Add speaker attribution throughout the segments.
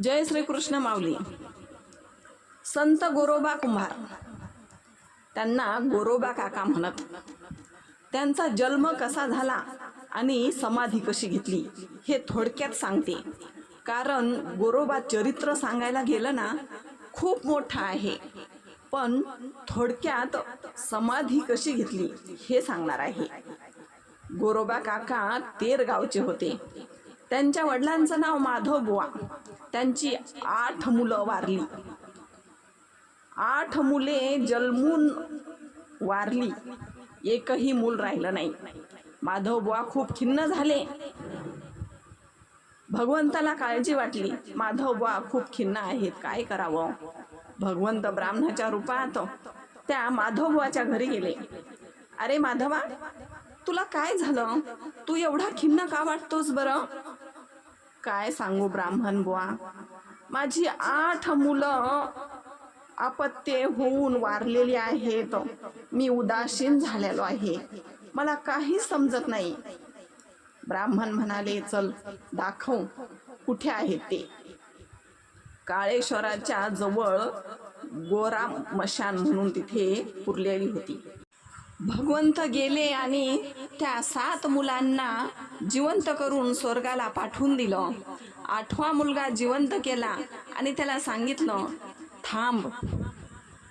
Speaker 1: जय श्रीकृष्ण माऊली. संत गोरोबा कुंभार. त्यांना गोरोबा काका म्हणत. त्यांचा जन्म कसा झाला आणि समाधी कशी घेतली हे थोडक्यात सांगते. कारण गोरोबा चरित्र सांगायला गेलं ना खूप मोठं आहे. पण थोडक्यात समाधी कशी घेतली हे सांगणार आहे. गोरोबा काका तेर गावचे होते. त्यांच्या वडिलांचं नाव माधव बुवा. त्यांची आठ मुलं वारली. आठ मुले जन्मून वारली. एकही मूल राहिलं नाही. माधव बुवा खूप खिन्न झाले. भगवंताला काळजी वाटली. माधवबुवा खूप खिन्न आहेत. काय करावं? भगवंत ब्राह्मणाच्या रूपात त्या माधवबुवाच्या घरी गेले. अरे माधवा तुला काय झालं? तू एवढा खिन्न का वाटतोस बरं? काय सांगू ब्राह्मण बुवा? माझी आठ मुलं अपत्ये होऊन वारलेली आहेत. मी उदासीन झालेलो आहे. मला काही समजत नाही. ब्राह्मण म्हणाले चल दाखव कुठे आहेत ते. काळेश्वराच्या जवळ गोरा मशान म्हणून तिथे पुरलेली होती. भगवंत गेले आणि त्या सात मुलांना जिवंत करून स्वर्गाला पाठवून दिलं. आठवा मुलगा जिवंत केला आणि त्याला सांगितलं थांब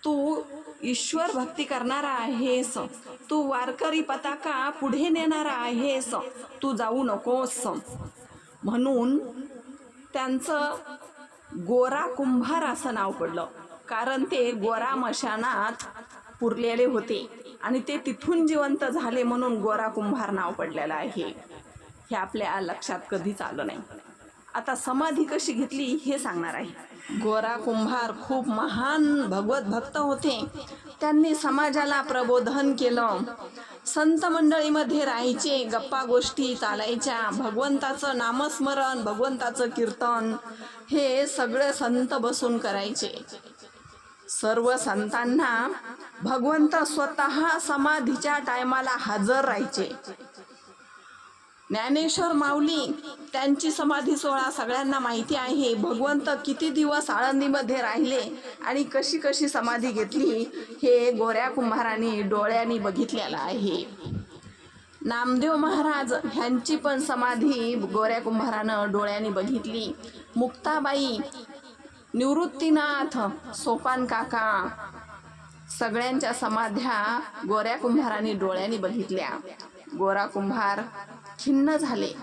Speaker 1: तू ईश्वर भक्ती करणारा आहेस. तू वारकरी पताका पुढे नेणारा आहेस. तू जाऊ नकोस. म्हणून त्यांचं गोरा कुंभार असं नाव पडलं. कारण ते गोरा मशानात पुरलेले होते आणि ते तिथून जिवंत झाले म्हणून गोरा कुंभार नाव पडलेलं आहे. हे आपल्या लक्षात कधीच आलं नाही. आता समाधी कशी घेतली हे सांगणार आहे. गोरा कुंभार खूप महान भगवत भक्त होते. त्यांनी समाजाला प्रबोधन केलं. संत मंडळीमध्ये राहायचे गप्पा गोष्टी चालायच्या भगवंताचं नामस्मरण भगवंताचं कीर्तन हे सगळे संत बसून करायचे. सर्व संतांना भगवंत स्वतः समाधीच्या टायमाला हजर राहायचे. ज्ञानेश्वर माऊली त्यांची समाधी सोहळा सगळ्यांना माहिती आहे. भगवंत किती दिवस आळंदीमध्ये राहिले आणि कशी कशी समाधी घेतली हे गोऱ्या कुंभाराने डोळ्यांनी बघितलेलं आहे. नामदेव महाराज ह्यांची पण समाधी गोऱ्या कुंभारानं डोळ्यांनी बघितली. मुक्ताबाई निवृत्तीनाथ सोपान काका सगळ्यांच्या समाध्या गोऱ्या कुंभारांनी डोळ्यांनी बघितल्या. गोरा कुंभार खिन्न झाले.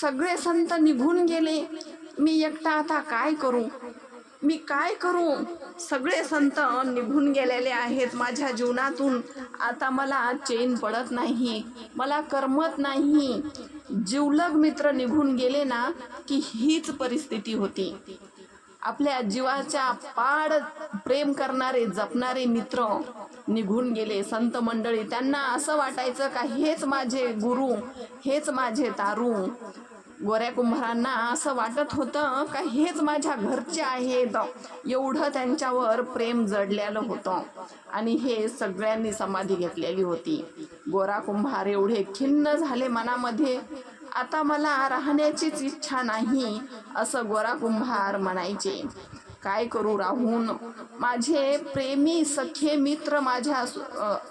Speaker 1: सगळे संत निघून गेले. मी एकटा आता काय करू? मी काय करू? सगळे संत निघून गेलेले आहेत माझ्या जीवनातून. आता मला चेन पडत नाही. मला करमत नाही. जीवलग मित्र निघून गेले ना की हीच परिस्थिती होती. आपल्या जीवाच्या पाड प्रेम करणारे जपणारे मित्र निघून गेले. संत मंडळी त्यांना असं वाटायचं का हेच माझे गुरु हेच माझे तारू. गोऱ्या कुंभारांना असं वाटत होतं का हेच माझ्या घरचे आहेत. एवढं त्यांच्यावर प्रेम जडलेलं होतं. आणि हे सगळ्यांनी समाधी घेतलेली होती. गोरा कुंभार एवढे खिन्न झाले मनामध्ये. आता मला राहण्याचीच इच्छा नाही असं गोरा कुंभार म्हणायचे. काय करू राहून? माझे प्रेमी सखे मित्र माझ्या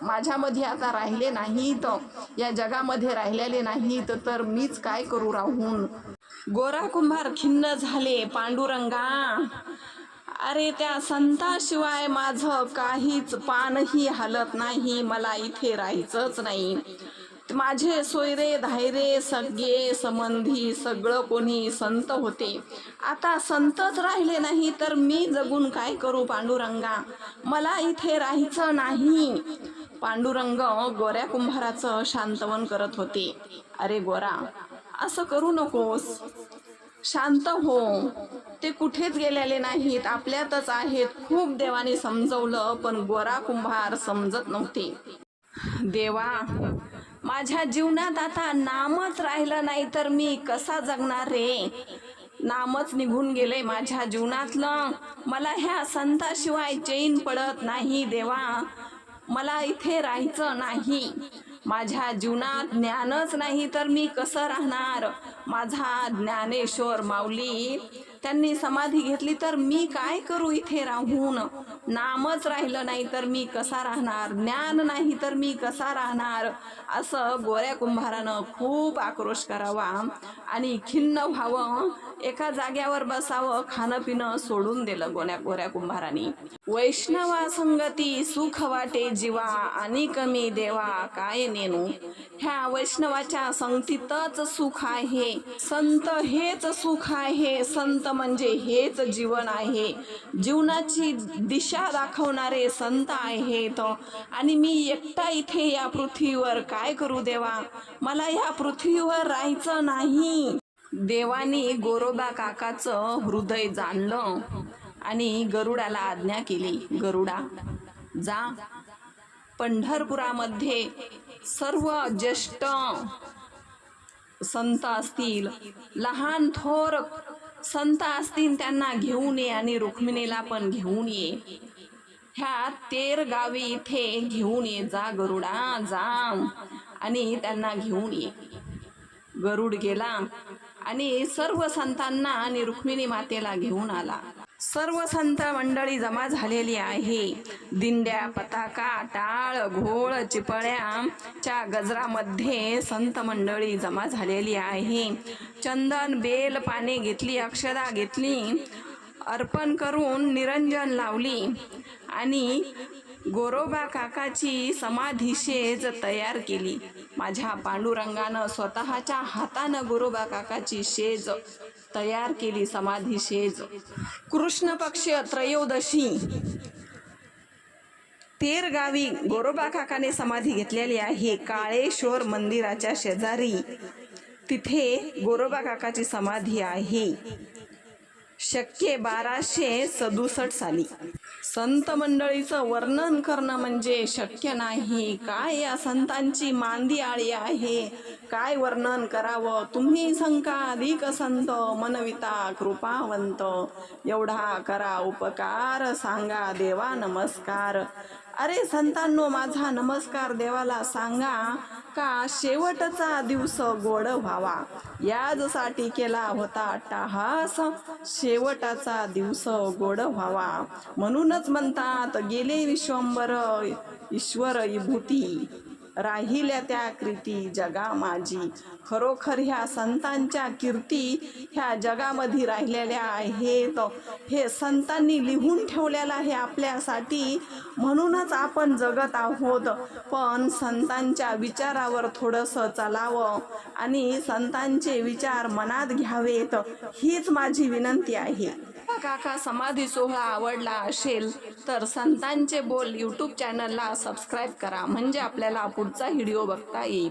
Speaker 1: माझ्यामध्ये आता राहिले नाहीत. या जगामध्ये राहिलेले नाहीत तर मीच काय करू राहून? गोरा कुंभार खिन्न झाले पांडुरंगा. अरे त्या संताशिवाय माझं काहीच पानही हालत नाही मला इथे राहायचंच नाही. माझे सोयरे धायरे सगळे संबंधी सगळं कोणी संत होते. आता संतच राहिले नाही तर मी जगून काय करू पांडुरंगा? मला इथे राहायचं नाही. पांडुरंग गोऱ्या कुंभाराचं शांतवन करत होते. अरे गोरा असं करू नकोस. शांत हो. ते कुठेच गेलेले नाहीत. आपल्यातच आहेत. खूप देवाने समजवलं पण गोरा कुंभार समजत नव्हते. देवा माझ्या जीवनात आता नामच राहिलं नाही तर मी कसा जगणार रे? नामच निघून गेले माझ्या जीवनातलं. मला ह्या संताशिवाय चैन पडत नाही देवा. मला इथे राहायचं नाही. माझ्या जीवनात ज्ञानच नाही तर मी कसं राहणार? माझा ज्ञानेश्वर माऊली त्यांनी समाधी घेतली तर मी काय करू इथे राहून? नामच राहिलं नाही तर मी कसा राहणार? ज्ञान नाही तर मी कसा राहणार? असं गोऱ्या कुंभारानं खूप आक्रोश करावा आणि खिन्न व्हावं. एका जाग्यावर बसावं खाणं पिणं सोडून दिलं गोण्या गोऱ्या कुंभारानी. वैष्णवा संगती सुख वाटे जीवा आणि कमी देवा काय नेनू ह्या वैष्णवाच्या संगतीतच सुख आहे. संत हेच सुख आहे. संत म्हणजे हेच जीवन आहे. जीवनाची दिशा दाखवणारे संत आहेत. आणि मी एकटा इथे या पृथ्वीवर काय करू देवा? मला या पृथ्वीवर राहायचं नाही. देवानी गोरोबा काकाचं हृदय जाणलं आणि गरुडाला आज्ञा केली गरुडा जा. पंढरपुरामध्ये सर्व ज्येष्ठ संत असतील लहान थोर संत असतील त्यांना घेऊन ये आणि रुक्मिणीला पण घेऊन ये. ह्या तेर गावी इथे घेऊन ये जा गरुडा जा. आणि त्यांना घेऊन ये. गरुड गेला. आणि सर्व संतांना आणि रुक्मिणी मातेला घेऊन आला. सर्व संत मंडळी जमा झालेली आहे. दिंड्या पताका टाळ घोळ चिपळ्याच्या गजरामध्ये संत मंडळी जमा झालेली आहे. चंदन बेल पाने घेतली अक्षदा घेतली अर्पण करून निरंजन लावली आणि गोरोबा काकाची समाधी शेज तयार केली. माझ्या पांडुरंगानं स्वतःच्या हातानं गोरोबा काकाची शेज तयार केली समाधी शेज. कृष्ण पक्ष त्रयोदशी. तेर गावी गोरोबा काकाने समाधी घेतलेली आहे. काळेश्वर मंदिराच्या शेजारी. तिथे गोरोबा काकाची समाधी आहे. शक्य बाराशे सदुसष्ट साली. संत मंडळीचं वर्णन करणं म्हणजे शक्य नाही. काय या संतांची मांदी आळी आहे? काय वर्णन करावं? तुम्ही संका अधिक संत मनविता कृपावंत. एवढा करा उपकार सांगा देवा नमस्कार. अरे संतांनो माझा नमस्कार देवाला सांगा का शेवटचा दिवस गोड व्हावा. याजसाठी केला होता अट्टाहास शेवटाचा दिवस गोड व्हावा. म्हणूनच म्हणतात गेले विश्वंबर ईश्वर विभूती राहिल्या त्या कृती जगा माझी. खरोखर ह्या संतांच्या कीर्ती ह्या जगामध्ये राहिलेल्या आहेत. हे संतांनी लिहून ठेवलेलं आहे आपल्यासाठी. म्हणूनच आपण जगत आहोत. पण संतांच्या विचारावर थोडंसं चालावं आणि संतांचे विचार मनात घ्यावेत. हीच माझी विनंती आहे. काका समाधी सोहळा आवडला असेल तर संतांचे बोल यूट्यूब चॅनलला सबस्क्राईब करा. म्हणजे आपल्याला पुढचा व्हिडिओ बघता येईल.